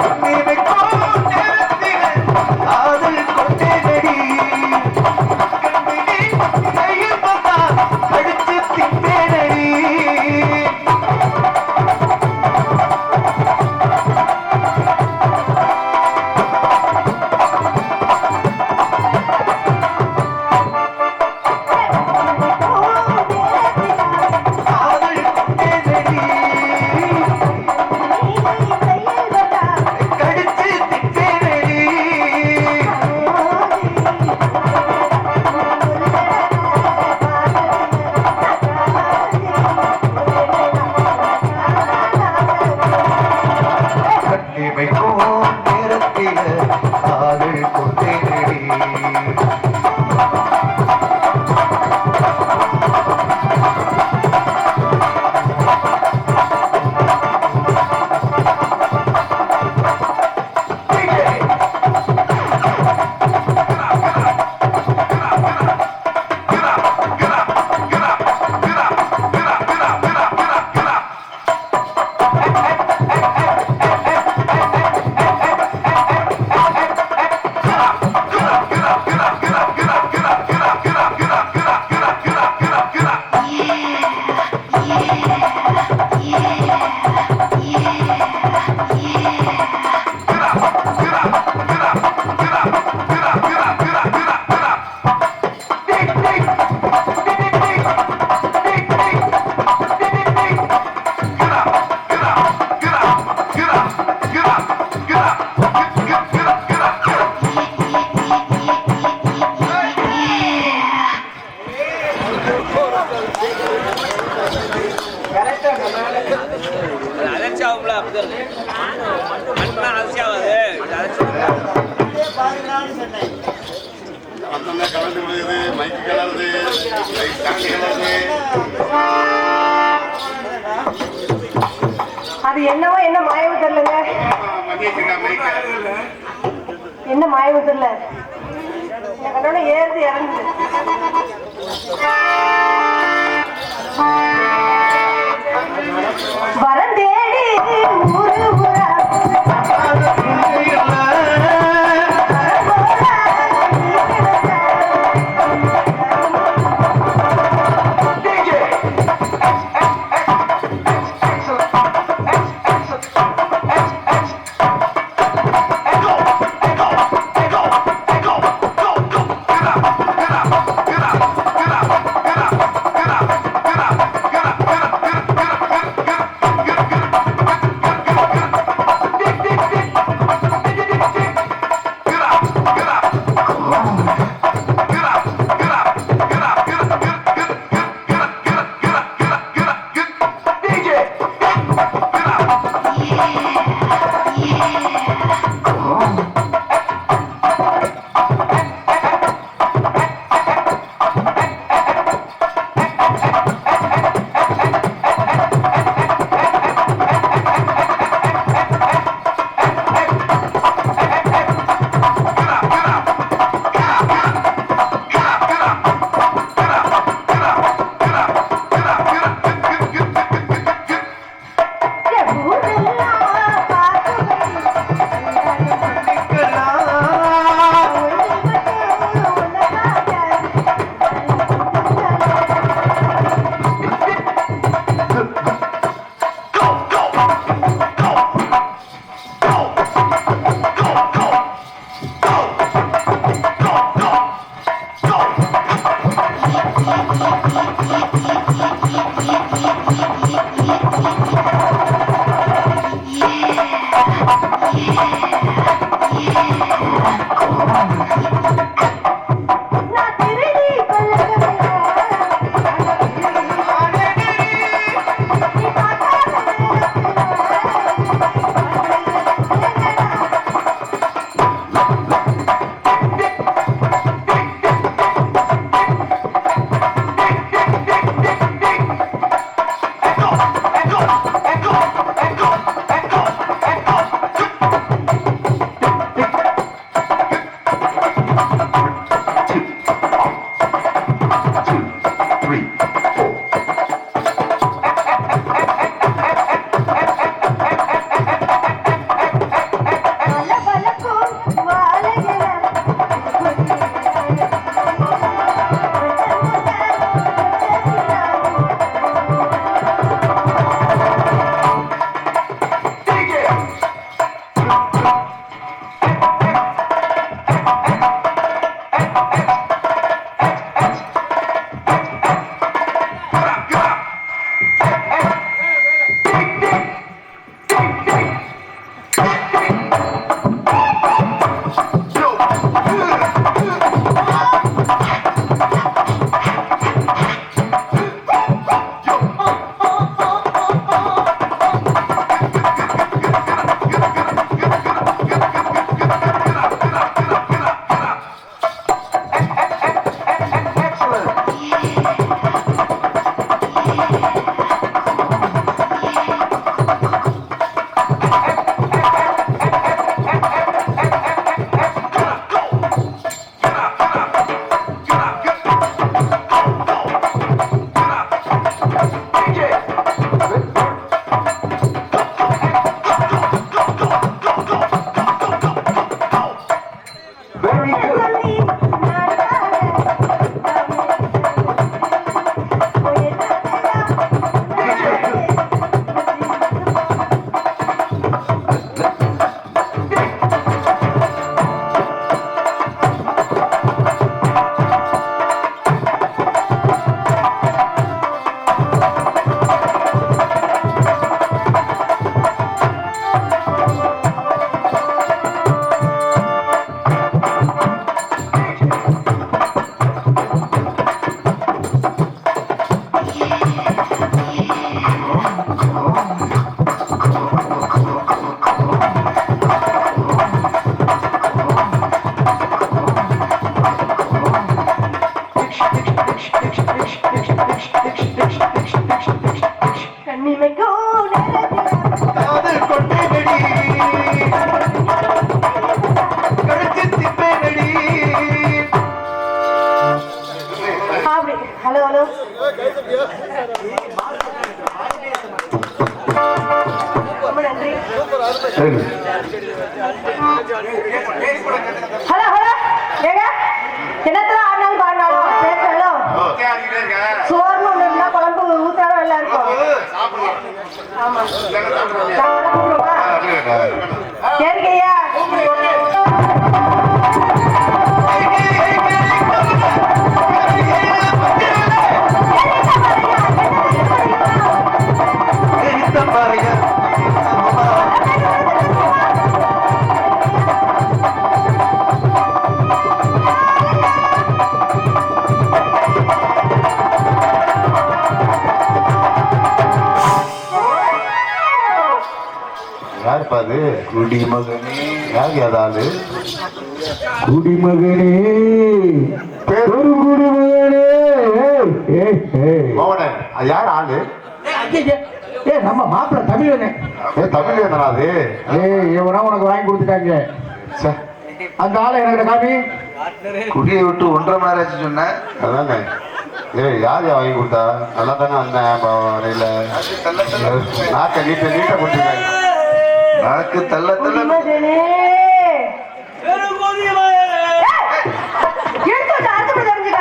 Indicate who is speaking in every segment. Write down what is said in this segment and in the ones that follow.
Speaker 1: you. என்னவோ என்ன மாயவு தெரியலங்க. என்ன மாயவு தெரியல. என் கண்ணோட ஏறுது இறங்குது. வர
Speaker 2: சொல்லு
Speaker 3: குடிமகனே பெரும் குடிமகனே
Speaker 2: அது யார் ஆளு?
Speaker 3: ஏ நம்ம மாப்பிள்ள தமிழனே.
Speaker 2: ஏ தமிழ் என்னடா அது?
Speaker 3: ஏய் இவனா உனக்கு வாங்கி கொடுத்துட்டாங்க. அந்த ஆளை எனக்கு காமி
Speaker 4: குடியை விட்டு ஒன்றரை மணி நேரம் சொன்னேன்
Speaker 2: அதானே ஏய் யார் யா வாங்கி கொடுத்தா? நல்லா தானே வந்தேன் வரையில. நாக்க நீட்ட நீட்ட கொடுத்துருக்காங்க.
Speaker 4: நாக்கு தள்ள தள்ள
Speaker 1: குடிமகனே எடுத்து வச்ச அர்த்தம் தெரிஞ்சுக்க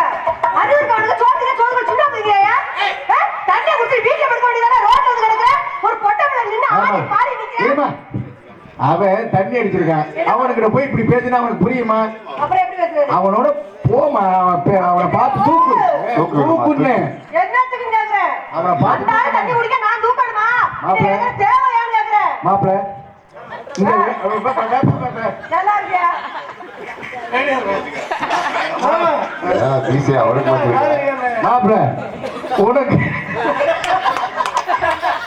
Speaker 1: அது இருக்கு அவனுக்கு சோத்துக்க சோத்துக்க சுண்ணா போய்க்கிறியா தண்ணியை குடிச்சு வீட்டுல படுக்க வேண்டியதானே ரோட்ல வந்து கிடக்குற ஒரு பொட்டை பிள்ளை நின்று ஆடி பாடி நிக்கிறேன்
Speaker 3: ஏமா அவன் தண்ணி அடிச்சிருக்கான் அவனுக்கிட்ட போய் இப்படி பேசினா அவனுக்கு புரியுமா? அவனோட போமா அவன் பார்த்து தூக்கு. தூக்குன்னு. அவனை பார்த்து மாப்பிள்ளை. மாப்பிள்ள இந்த அவன் பா- பா- பா- பா-
Speaker 1: நல்லா இருக்கியா
Speaker 2: ஈஸியா அவனுக்கு மட்டும்
Speaker 3: மாப்பிள்ள உனக்கு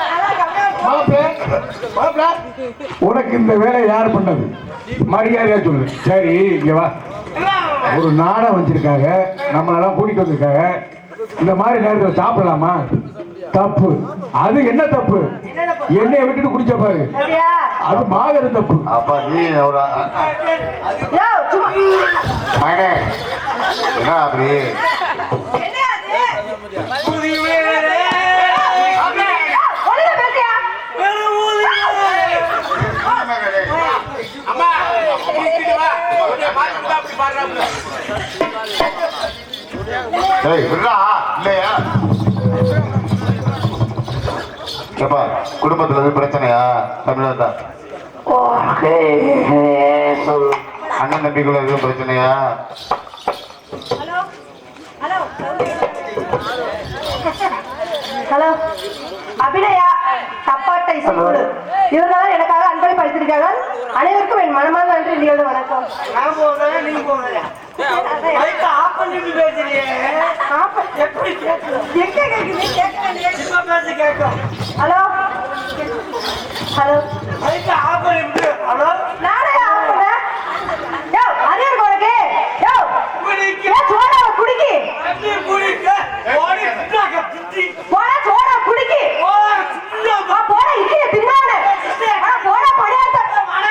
Speaker 1: நல்லா கம்மியா இருக்கு.
Speaker 3: மாப்பிள்ள மாப்பிள்ள உனக்கு இந்த வேலையை யார் பண்ணது? மரியாதையா சொல்லு. சரி இங்க வா. ஒரு நாடகம் வச்சிருக்காங்க. நம்மளெல்லாம் கூட்டிட்டு வந்திருக்காங்க. இந்த மாதிரி நேரத்தில் சாப்பிடலாமா? தப்பு. அது என்ன தப்பு? எண்ணெயை விட்டுட்டு குடிச்ச பாரு. அது மாகரு தப்பு.
Speaker 2: அப்பா நீ ஒரு மகனே என்ன அப்படி
Speaker 1: என்ன அது? ஒழுங்கா பேசியா?
Speaker 2: ஏய் விடுறா இல்லையா? ஏப்பா குடும்பத்துல எதுவும் பிரச்சனையா? தமிழா அண்ணன் தம்பிக்குள்ள எதுவும் பிரச்சனையா?
Speaker 1: Hello hello. ஹலோ. அபிநயா தப்பாட்ட இசைக்குழு இவர்கள் படித்திருக்கிறார்கள் அனைவருக்கும் என் மனமார்ந்த நன்றி நிகழ்வு வணக்கம்.
Speaker 5: நான் போகிறேன் நீ போகிறேன்
Speaker 1: ஹலோ? ஹலோ? நானே ஆஃப் பண்ணேன். யோ, அது உனக்கு? யோ,
Speaker 5: குடிக்க.
Speaker 1: சோடாவை
Speaker 5: பிடி
Speaker 1: போடா, சோடா குடிக்கி.
Speaker 5: ஓ சின்ன
Speaker 1: வா, போடா, இட்லியை தின்னானே. ஆ, போடா, பணியாரத்தை,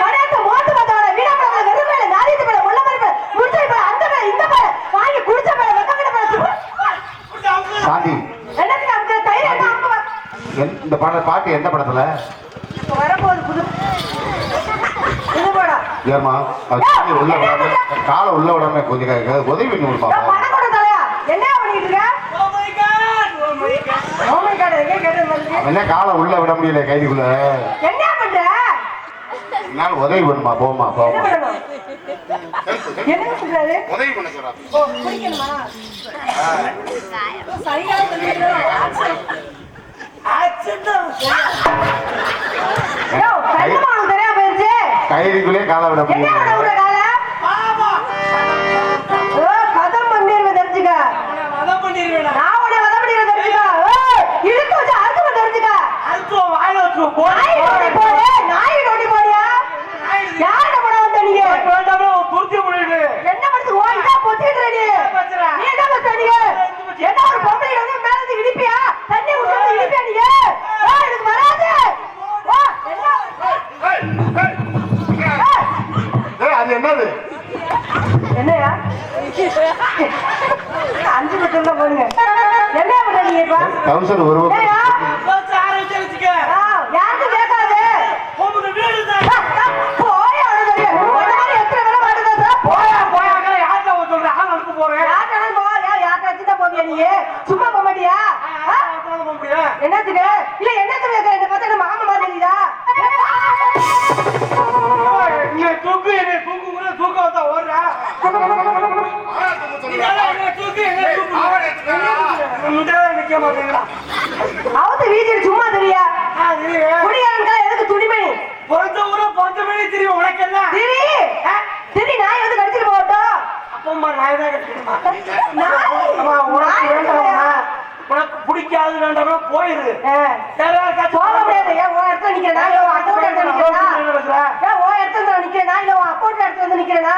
Speaker 1: பணியாரத்தை மோந்து பார்த்தவன, வீணா போனவன, வெறும் மேல, நாரியத்து மேல, முள்ள மாதிரி மேல, முறிச்சடி மேல, அந்த மேல, இந்த மேல, வாங்கி குடிச்ச மேல, வெக்கங்கெட்ட மேல, துப்பு.
Speaker 2: சாந்தி
Speaker 1: என்னத்துக்கு அமுக்குற? தயிர் என்ன அமுக்குவ?
Speaker 2: எந்த- இந்த பாட பாட்டு எந்த படத்துல?
Speaker 1: இப்ப வரப்போகுது புது இது போடா.
Speaker 2: ஏமா உள்ள விடாம காலை உள்ள விடாம கொஞ்சம் க- உதவி பண்ணி
Speaker 1: யோ,
Speaker 2: கொடுப்பாங்க
Speaker 1: பணம் கொடு தலையா. என்னையா பண்ணிட்டு இருக்க?
Speaker 5: ஓ my God oh my God
Speaker 1: Oh my God, எங்க கேட்டது மாதிரி?
Speaker 2: என்ன காலை உள்ள விட முடியல கைதிக்குள்ள?
Speaker 1: என்ன பண்ற?
Speaker 2: என்னால உதவி பண்ணுமா போமா போமா
Speaker 1: பண்ணணும்? என்ன பண்றாரு?
Speaker 6: உதவி பண்ண சொல்றான்
Speaker 1: ஓ குடிக்கணுமா சரியா
Speaker 2: கைதிக்குள்ளே காலை விட
Speaker 5: முடியுது
Speaker 1: என்ன ஒரு பொம்பளை மேல இருந்து இடிப்பியா? தண்ணி ஊத்தி இடிப்பியா நீ?
Speaker 2: கவுன்சிலர் ஒரு
Speaker 7: உனக்கு வேண்டாமா உனக்கு பிடிக்காது வேண்டாமா போயிரு
Speaker 1: போக முடியாது. ஏன் உன் இடத்துல நிக்கிறேனா? இல்ல உன் அக்கௌண்ட் இடத்துல நிக்கிறேனா? ஏன் உன் இடத்துல வந்து நிக்கிறேனா? இல்ல உன் அக்கௌண்ட் இடத்துல வந்து நிக்கிறேனா?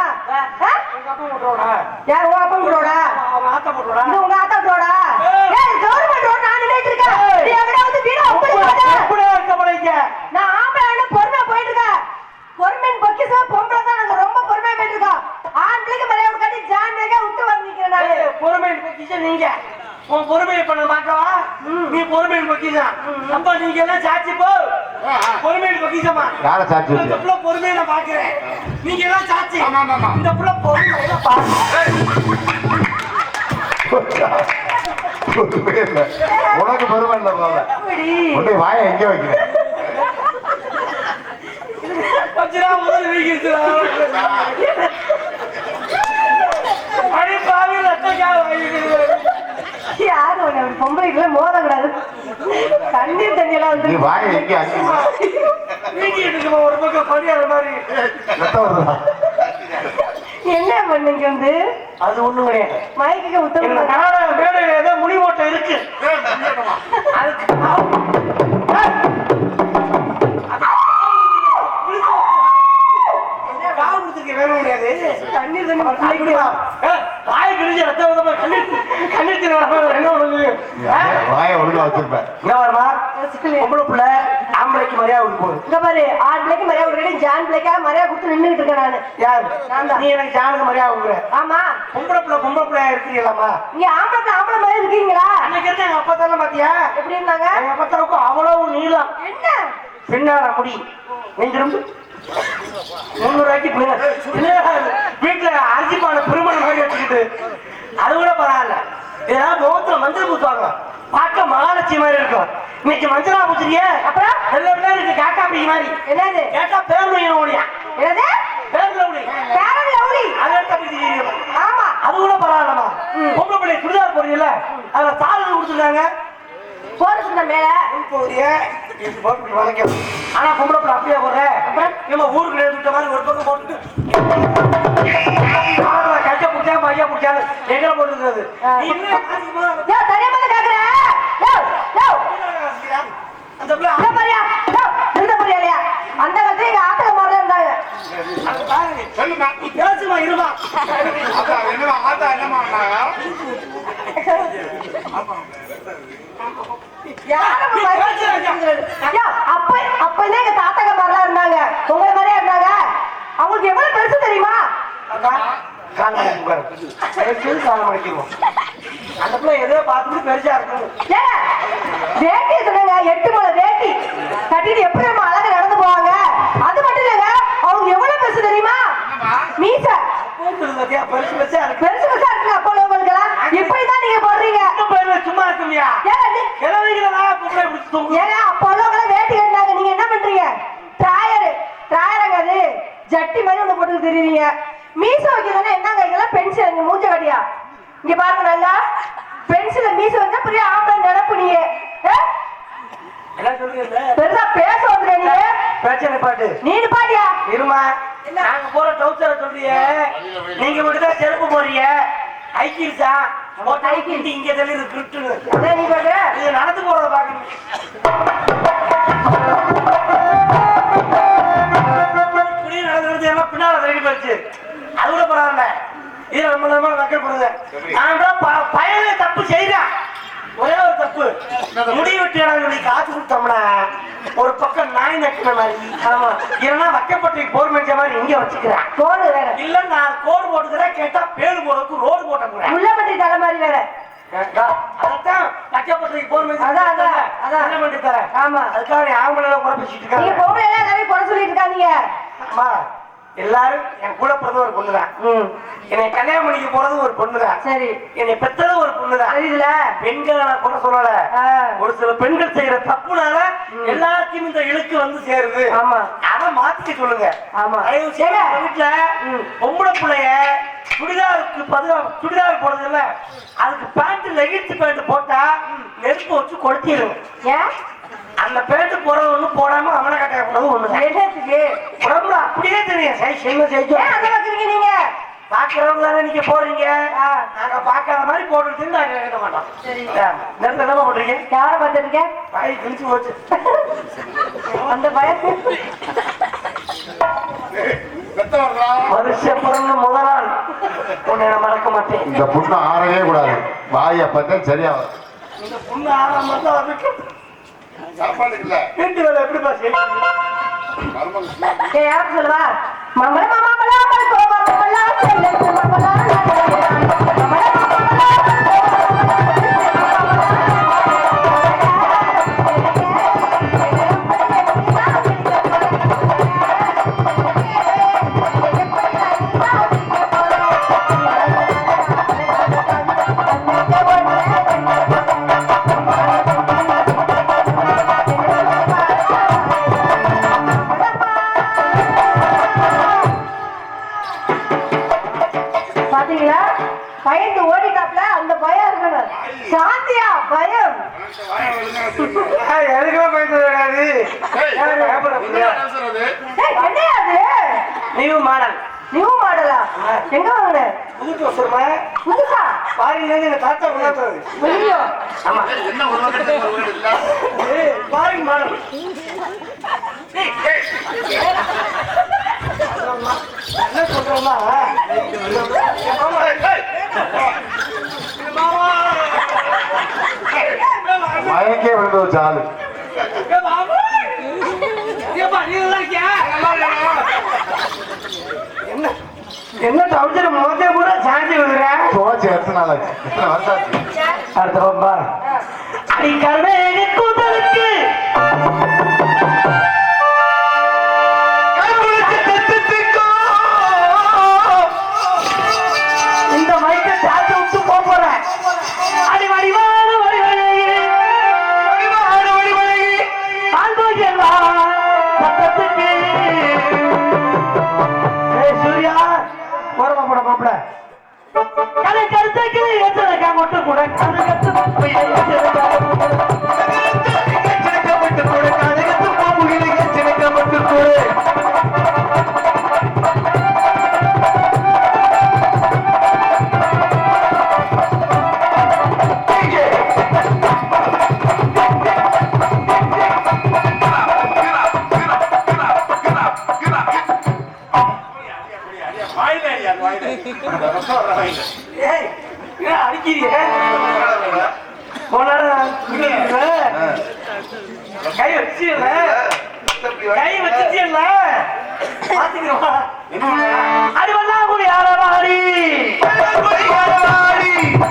Speaker 7: உங்க அப்பா
Speaker 1: யார் உன் அக்கௌண்ட் ரோடா
Speaker 7: அவங்க ஆத்த போட்டுருவாடா
Speaker 1: இது உங்க ஆத்தா ஏய் கவர்மெண்ட் ரோட் நான் நின்னுட்டு இருக்கேன். நீ எங்கடா வந்து வீட போத
Speaker 7: இருக்க போறீங்க.
Speaker 1: நான் ஆம்பளை பொறுமையா போயிட்டு இருக்கேன். பொறுமையின் பொக்கிசம் பொம்பளை தான் நாங்க ரொம்ப பொறுமையா போயிட்டு இருக்கோம். ஆம்பளைக்கு மேலே ஒரு கட்டி ஜான் மேக விட்டு வந்து நிக்கிறேன் நானு
Speaker 7: பொறுமை பொக்கிஷன் நீங்க. உன் பொறுமையை பண்ண மாட்டவா நீ பொறுமை பொக்கிஷன் அப்ப நீங்க எல்லாம் சாட்சி போ. பொறுமை பொக்கிஷமா?
Speaker 2: யாரை சாட்சி
Speaker 7: இந்த
Speaker 2: வச்சு
Speaker 7: புள்ள பொறுமையை நான் பாக்குறேன் நீங்க எல்லாம் சாட்சி.
Speaker 6: ஆமா, ஆமா, ஆமா.
Speaker 7: இந்த புள்ள பொறுமையை பாக்குறேன்.
Speaker 2: உனக்கு பெருமை இல்ல போல
Speaker 1: எப்படி?
Speaker 2: உன்னை வாயை எங்க வைக்கிறேன்?
Speaker 7: கொஞ்ச நாள் முதல்ல வீங்கிருச்சு அடி பாவி ரத்தக்காக வாங்கிட்டு
Speaker 1: யாரு உன்னை அப்படி பொம்பளைக்குள்ள மோதக்கூடாது? கண்ணீர் தண்ணி எல்லாம்
Speaker 2: நீ
Speaker 1: வந்து
Speaker 2: வாயை எங்க
Speaker 7: வீங்கிட்டு இருக்குமா ஒரு பக்கம் படியாத மாதிரி?
Speaker 1: என்ன பண்ணுங்க வந்து?
Speaker 7: அது ஒண்ணும் கிடையாது.
Speaker 1: மைக்கு
Speaker 7: எங்க
Speaker 1: உத்தரவு
Speaker 7: நாடக மேடையில ஏதோ முனி ஓட்டம் இருக்கு அதுக்கு
Speaker 1: தண்ணீர் தண்ணி பிள்ளைக்கு
Speaker 7: வாய் கிழிஞ்ச ரத்த கண்ணீர் கண்ணீர் என்ன?
Speaker 2: வாயை ஒழுங்கா வச்சிருப்பேன்
Speaker 7: இங்க வருமா பொம்பளை பிள்ளை ஆம்பளைக்கு மரியாதை போகுது.
Speaker 1: இங்க பாரு ஆண் பிள்ளைக்கு மரியாதை கொடுக்கணும் ஜான் பிள்ளைக்காக மரியாதை கொடுத்து நின்னுட்டு இருக்கேன் நானு.
Speaker 7: யார்?
Speaker 1: நான் தான்.
Speaker 7: நீ எனக்கு ஜானுக்கு மரியாதை கொடுக்குற.
Speaker 1: ஆமா.
Speaker 7: பொம்பளை பிள்ளை பொம்பளை பிள்ளையா இருக்கிறீங்களாமா
Speaker 1: இங்க ஆம்பளை பிள்ளை ஆம்பளை மாதிரி இருக்கீங்களா?
Speaker 7: அன்னைக்கு எங்க அப்பா தானே பாத்தியா?
Speaker 1: எப்படி இருந்தாங்க?
Speaker 7: எங்க அப்பத்தாவுக்கும் அவ்வளவு நீளம்.
Speaker 1: என்ன?
Speaker 7: பின்னாட முடி. நெஞ்சிரும் இது? வீட்டுல அரிசி பானை பெருமணம் மாதிரி வச்சுக்கிட்டு. அது கூட பரவாயில்ல. இதெல்லாம் முகத்துல மஞ்சள் பூசுவாங்க பார்க்க மகாலட்சுமி மாதிரி இருக்கும். இன்னைக்கு மஞ்சளா பூச்சுறிய
Speaker 1: அப்புறம்?
Speaker 7: பேர் இருக்கு. காக்கா பிடி மாதிரி.
Speaker 1: என்னது?
Speaker 7: கேட்டா பேர் முடியும்? ஓடியா
Speaker 1: என்னது?
Speaker 7: பேர் லவுடி
Speaker 1: பேரன் லவ்லி
Speaker 7: அது எடுத்தா.
Speaker 1: ஆமா.
Speaker 7: அது கூட பரவாயில்லமா பொம்பளை பிள்ளை சுடிதார் போடுறீங்கல்ல அதுல சாதனை கொடுத்துருக்காங்க.
Speaker 1: போறது மேல.
Speaker 7: போறிய போட்டு வளைக்க ஆனா பொம்பளை பிள்ளை அப்படியே போடுற நம்ம ஊருக்கு எழுதிட்ட மாதிரி ஒரு பக்கம் போட்டுட்டு கஞ்ச பிடிச்சா மையா பிடிச்சாரு எங்க போட்டுருக்கிறது நீ அந்த பிள்ளை
Speaker 1: இல்லையா அந்த காலத்துல எங்க ஆத்தக மாதிரி இருந்தாங்க
Speaker 6: சொல்லுமா
Speaker 7: நீ இருமா
Speaker 6: என்னமா ஆத்தா? என்னமா ஆமா
Speaker 1: யாரும்
Speaker 7: நீ பேசுறாங்க.
Speaker 1: யோ அப்ப அப்பதான் எங்க தாத்தக மாதிரிலாம் இருந்தாங்க. உங்களை மாதிரியா இருந்தாங்க? அவங்களுக்கு எவ்வளவு பெருசு தெரியுமா?
Speaker 7: அந்த பிள்ளை எதோ பார்த்துட்டு பெருசா இருக்கணும்.
Speaker 1: வேட்டி சொன்னாங்க எட்டு முளை வேட்டி. கட்டிட்டு எப்படி நம்ம அழகா நடந்து போவாங்க? அது மட்டும் இல்லைங்க அவங்க எவ்வளவு பெருசு தெரியுமா? மீச.
Speaker 7: பெருசு பெருசா இருக்கு
Speaker 1: பெருசு பெருசா இருக்குங்க அப்போ உள்ளவங்களுக்கெல்லாம் இப்படிதான் நீங்க போடுறீங்க
Speaker 7: இன்னும் பேர்ல சும்மா இருக்குமியா
Speaker 1: ஏங்க நீ-
Speaker 7: கிழவிகளா
Speaker 1: ஏங்க அப்போ உள்ளவங்களாம் வேட்டி கட்டினாங்க. நீங்க என்ன பண்றீங்க? ட்ராயர். ட்ராயருங்க அது. ஜட்டி மாதிரி ஒண்ணு போட்டு தெரியுறீங்க. மீச வைக்கிறதுனா என்னங்க? இதெல்லாம் பென்சில். இங்க மூஞ்ச கட்டியா? இங்க பாருங்க நல்லா. பென்சில மீச வச்சா பெரிய ஆம்பளை நினைப்பு நீ
Speaker 7: சொல்றீங்க?
Speaker 1: பெருசா பேச வந்துட்ட நீ
Speaker 7: பிரச்சனை பாட்டு.
Speaker 1: நீ நிப்பாட்டியா
Speaker 7: இருமா நாங்க போற டவுசரை சொல்றிய. நீங்க மட்டும் தான் செருப்பு போறீங்க ஐக்கிருச்சா ஐக்கிட்டு இங்க தள்ளி கிரிட்டுன்னு இது நடந்து போறத பாக்கணும் இப்படி நடக்கிறது எல்லாம் பின்னால ரெடி போச்சு அது கூட பரவாயில்ல. இது ரொம்ப நேரமா வைக்கப்படுது நான் பயனே தப்பு செய்யறேன் ஒரே ஒரு தப்பு. முடி வெட்டி சொல்லி காசு கொடுத்தோம்னா ஒரு பக்கம் நாய் நக்கின மாதிரி. ஆமா. இல்லைன்னா வைக்கப்பட்ட போர் மெஞ்ச மாதிரி இங்க வச்சுக்கிறேன்
Speaker 1: போடு வேற.
Speaker 7: இல்ல நான் கோடு போட்டுக்கிறேன் கேட்டா பேரு போறதுக்கு ரோடு போட்ட போறேன்.
Speaker 1: முள்ளப்பட்டி தலை மாதிரி வேற.
Speaker 7: அதான் வைக்கப்பட்ட போர் மெஞ்ச
Speaker 1: அதான், அதான், அதான்.
Speaker 7: என்ன பண்ணி தரேன்
Speaker 1: ஆமா.
Speaker 7: அதுக்காக ஆம்பளை குழப்பிச்சுட்டு
Speaker 1: நீங்க
Speaker 7: இருக்காங்க
Speaker 1: பொம்பளை நிறைய குறை சொல்லிட்டு இருக்காதீங்க.
Speaker 7: அம்மா எல்லாரும் என் கூட பிறந்த ஒரு பொண்ணுதான்
Speaker 1: ம்.
Speaker 7: என்னை கல்யாணம் பண்ணிக்க போறது ஒரு பொண்ணுதான்
Speaker 1: சரி.
Speaker 7: என்னை பெற்றது ஒரு பொண்ணுதான்
Speaker 1: தெரியுதுல
Speaker 7: பெண்களை நான் கூட சொல்லல. ஒரு சில பெண்கள் செய்யற தப்புனால எல்லாருக்கும் இந்த இழுக்கு வந்து சேருது.
Speaker 1: ஆமா.
Speaker 7: அத மாத்திக்க சொல்லுங்க.
Speaker 1: ஆமா.
Speaker 7: வீட்டுல
Speaker 1: ம்.
Speaker 7: பொம்பளை பிள்ளைய சுடிதாருக்கு பதிலா சுடிதார் போடுறதுல அதுக்கு பேண்ட் லெகின்ஸ் பேண்ட் போட்டா நெருப்பு வச்சு கொளுத்திடும்
Speaker 1: ஏன்?
Speaker 7: அந்த பேண்ட் போறது ஒண்ணு போடாம அவனை கட்டாய போறது ஒண்ணு உடம்புல அப்படியே தெரியும்.
Speaker 1: ஏன் அதை வைக்கிறீங்க நீங்க?
Speaker 7: பாக்குறவங்க தானே நீங்க போறீங்க. நாங்க பார்க்காத மாதிரி போட்டுட்டு நாங்க கேட்க மாட்டோம்.
Speaker 1: சரி.
Speaker 7: நெருங்க என்ன பண்றீங்க
Speaker 1: யாரை பார்த்துருக்க
Speaker 7: வாய் கிழிச்சு போச்சு.
Speaker 1: அந்த பயத்து.
Speaker 7: வருஷ பிறந்த முதல் நாள் உன்னை நான் மறக்க மாட்டேன்.
Speaker 2: இந்த புண்ணு ஆறவே கூடாது. வாயை பார்த்தா சரியாகும்.
Speaker 7: இந்த பொண்ணு ஆறாம் அதுக்கு
Speaker 6: சாப்பாடு இல்ல.
Speaker 7: வீட்டு வேலை எப்படி பாசி
Speaker 6: மருமகள்
Speaker 1: சொல்லுவா? மம்மள மாமாமலா மலக்கோ மாமாமலா செல்ல. சாந்தியா பயம்.
Speaker 7: எதுக்குமே பயந்து
Speaker 1: அது.
Speaker 7: New model.
Speaker 1: நியூ மாடலா? எங்க வாங்கின?
Speaker 7: புது தோசமா
Speaker 1: புதுசா?
Speaker 7: பாருங்க எங்க தாத்தா
Speaker 1: வெளியோ
Speaker 7: ஆமா.
Speaker 6: என்ன
Speaker 7: பாருங்க மாடல். என்ன
Speaker 2: மயக்கே விழுந்து வச்ச ஆளு
Speaker 7: என்ன? என்ன தவிர முகத்தை கூட சாஞ்சி விடுறேன்
Speaker 2: துவச்சு எத்தனை நாள் ஆச்சு? எத்தனை வருஷம் ஆச்சு?
Speaker 7: அடுத்த பம்பா அடி கருணை கலை கருத்துக்கு எச்சரிக்கை மட்டும் கூட கதை கத்து கை வச்சியல கை வச்சியல பாத்தீங்களா அடி வந்தா கூட யாராடி
Speaker 1: காட்டுக்கு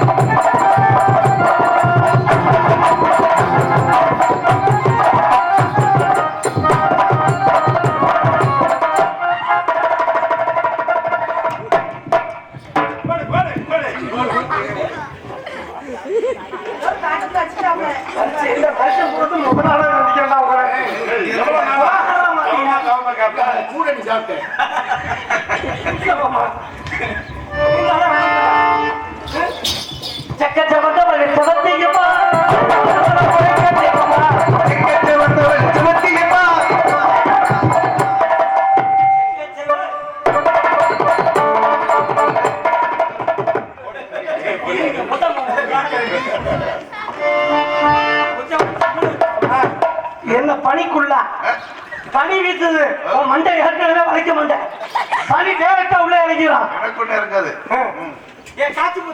Speaker 6: கூட நீ சாப்பிட்டேன்
Speaker 7: சக்க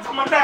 Speaker 7: மண்டை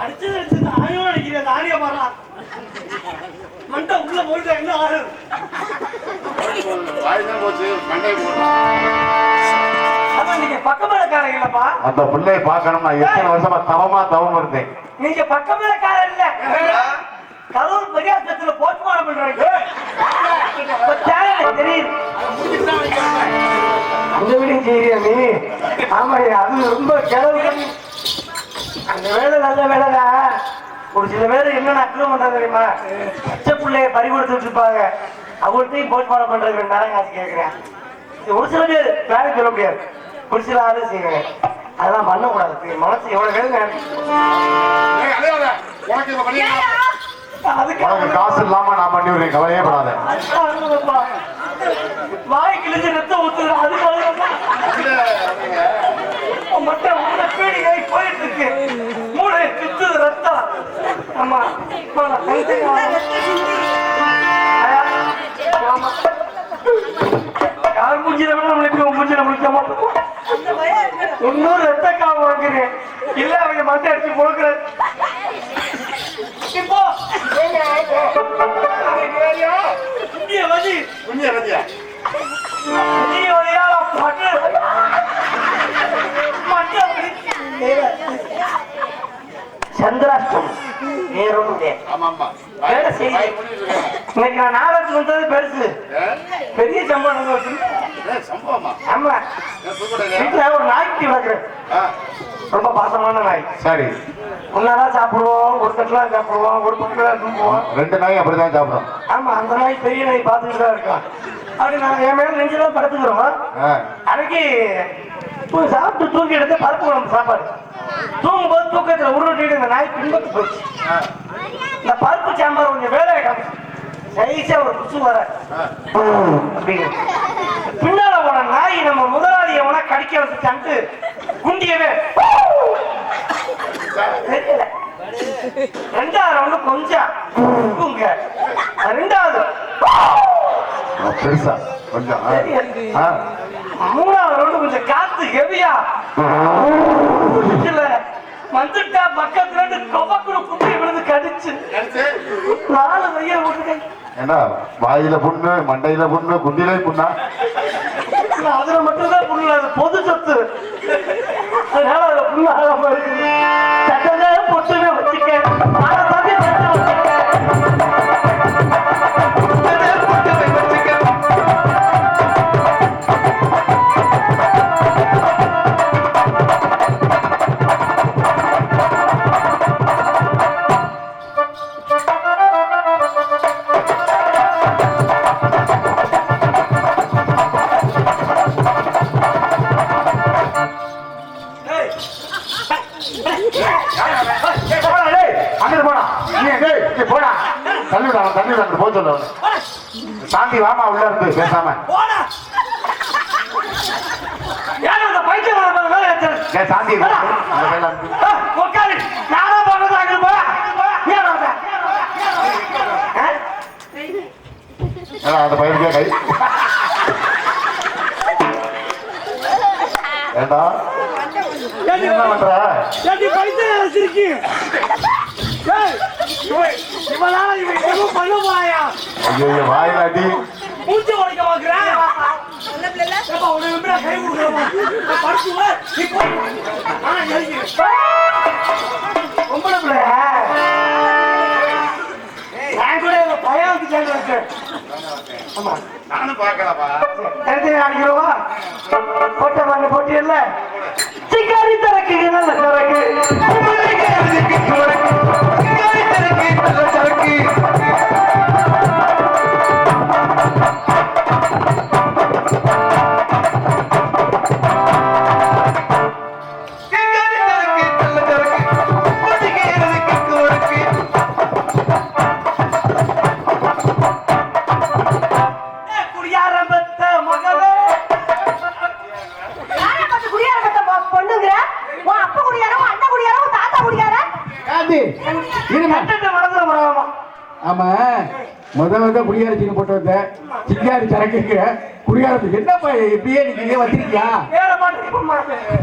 Speaker 7: அடிச்சது அடிச்சது ஆணியோ அடிக்கிறேன் ஆணிய பாரா மண்டை உள்ள போயிட்டு என்ன ஆறு
Speaker 6: வாய் தான் போச்சு மண்டை போட்டு
Speaker 7: அதான் நீங்க பக்கமேலக்காரங்க இல்லப்பா
Speaker 2: அந்த பிள்ளையை பார்க்கணும் நான் எத்தனை வருஷமா தவமா தவம் இருந்தேன்
Speaker 7: நீங்க பக்கமேலக்காரர் இல்ல. கரூர் பெரியாஸ்பத்திரியில போஸ்ட்மார்டம் பண்றாங்க தெரியுது. அந்த வீடும் செய்யறியா நீ. ஆமாய்யா அது ரொம்ப கிளவு அந்த வேலை நல்ல வேலைதான் ஒரு சில பேர் என்னென்ன அக்கிரம் பண்றாங்க தெரியுமா? பச்சை பிள்ளைய பறி கொடுத்துட்டு இருப்பாங்க அவங்கள்ட்டையும் போஸ்ட்மார்டம் பண்றதுக்கு நேரம் காசு கேட்கிறேன். இது ஒரு சில பேர் வேலை சொல்ல முடியாது. ஒரு சில ஆளு செய்யறேன் அதெல்லாம் பண்ணக்கூடாது. மனசு எவ்வளவு வேலை.
Speaker 6: உனக்கு
Speaker 2: காசு இல்லாம நான் பண்ணி விடுறேன் கவலையே படாத.
Speaker 7: வாய் கிழிஞ்சு ரத்தம் ஊத்துது அதுக்கு அழுகுதா?
Speaker 6: இல்ல, நீங்க
Speaker 7: உன் மட்டை உள்ள பீடிகை போயிட்டு இருக்கு மூளை சுத்துது ரத்தம் ஆமா அம்மா, யார் மூஞ்சில வேணா நம்மளுக்கு மூஞ்சில முடிக்க மாட்டோம் இன்னொரு ரத்த காவு வாங்குறேன் இல்ல அவங்க மட்டை அடிச்சு போக்குறேன் இப்போ. இங்கே
Speaker 6: புண்ணிய
Speaker 7: நீ சந்திராஷ்டம் வேலை. இன்னைக்கு நான் நாடகத்துக்கு வந்தது பெருசு? பெரிய
Speaker 6: சம்பவமா
Speaker 7: ஆமா? வீட்டுல ஒரு நாய்க்குட்டி வளர்க்குறேன். ரொம்ப பாசமான நாய்.
Speaker 2: சரி.
Speaker 7: ஒன்னாதான் சாப்பிடுவோம் ஒரு தட்டுலாம் சாப்பிடுவோம் ஒரு பக்கம் தூங்குவோம்.
Speaker 2: ரெண்டு நாய் அப்படிதான் சாப்பிடும்.
Speaker 7: ஆமா அந்த நாய் பெரிய நாய் பார்த்துக்கிட்டு தான் இருக்கான். அப்படி நான் என் மேல நெஞ்சுதான் படுத்துக்கிறோம்.
Speaker 2: ஆ,
Speaker 7: அன்னைக்கு போய் சாப்பிட்டு தூக்கி எடுத்து பருப்பு குழம்பு சாப்பாடு. தூங்கும்போது தூக்கத்துல உருட்டிட்டு இந்த நாய் பின்பத்து போச்சு. இந்த பருப்பு சாம்பார் கொஞ்சம் வேலையை காமிச்சு சைஸா ஒரு குசு வர. பின்னால போன நாய் நம்ம முதலாளியை உன கடிக்க வச்சுட்டான்ட்டு குண்டியவே. தெரியல. ரெண்டாவது ரவுண்டு கொஞ்சம் ரெண்டாவது.
Speaker 2: பெருசா கொஞ்சம்.
Speaker 7: மூணாவது ரவுண்டு கொஞ்சம் காத்து ஹெவியா. வந்துட்டா பக்கத்துல இருந்து விழுந்து கடிச்சு. நாலு மைய விட்டுட்டேன்
Speaker 2: ஏண்டா வாயில புண்ணு மண்டையில புண்ணு குண்டிலே புண்ணா?
Speaker 7: அதுல மட்டும்தான் புண்ணு அது பொது சொத்து. அதனால அதுல புண்ணு ஆகாம பொட்டுமே வச்சுக்க.
Speaker 2: விடு, அங்கிட்டு போக சொல்லு. சாந்தி வாமா உள்ள இருந்து பேசாம. சாந்தி.
Speaker 7: உட்காரு நானா பண்ணது அங்க போ ஏன் வந்த ஆ?
Speaker 2: ஏடா, அந்த பையனுக்கே கை. ஏண்டா? என்ன பண்ற?
Speaker 7: பைத்தியம் இவனால இவன் எதுவும் பண்ண போறாயா
Speaker 2: ஐயோ வாயில அடி
Speaker 7: மூச்சு உடைக்க பாக்குறேன் கை கொடுக்குறேன். படுத்துவேன். ஆனா. நான் கூட இவன் பையன் வந்து சேர்ந்து வச்சேன். ஆமா.
Speaker 6: நானும் பார்க்கலப்பா
Speaker 7: தனித்தனி அடிக்கிறோமா? போட்ட போட்டியல்ல? சிக்காரி நல்ல சரக்கு.
Speaker 3: நீங்க வச்சிருக்கியா
Speaker 7: ஏற மாட்டேன்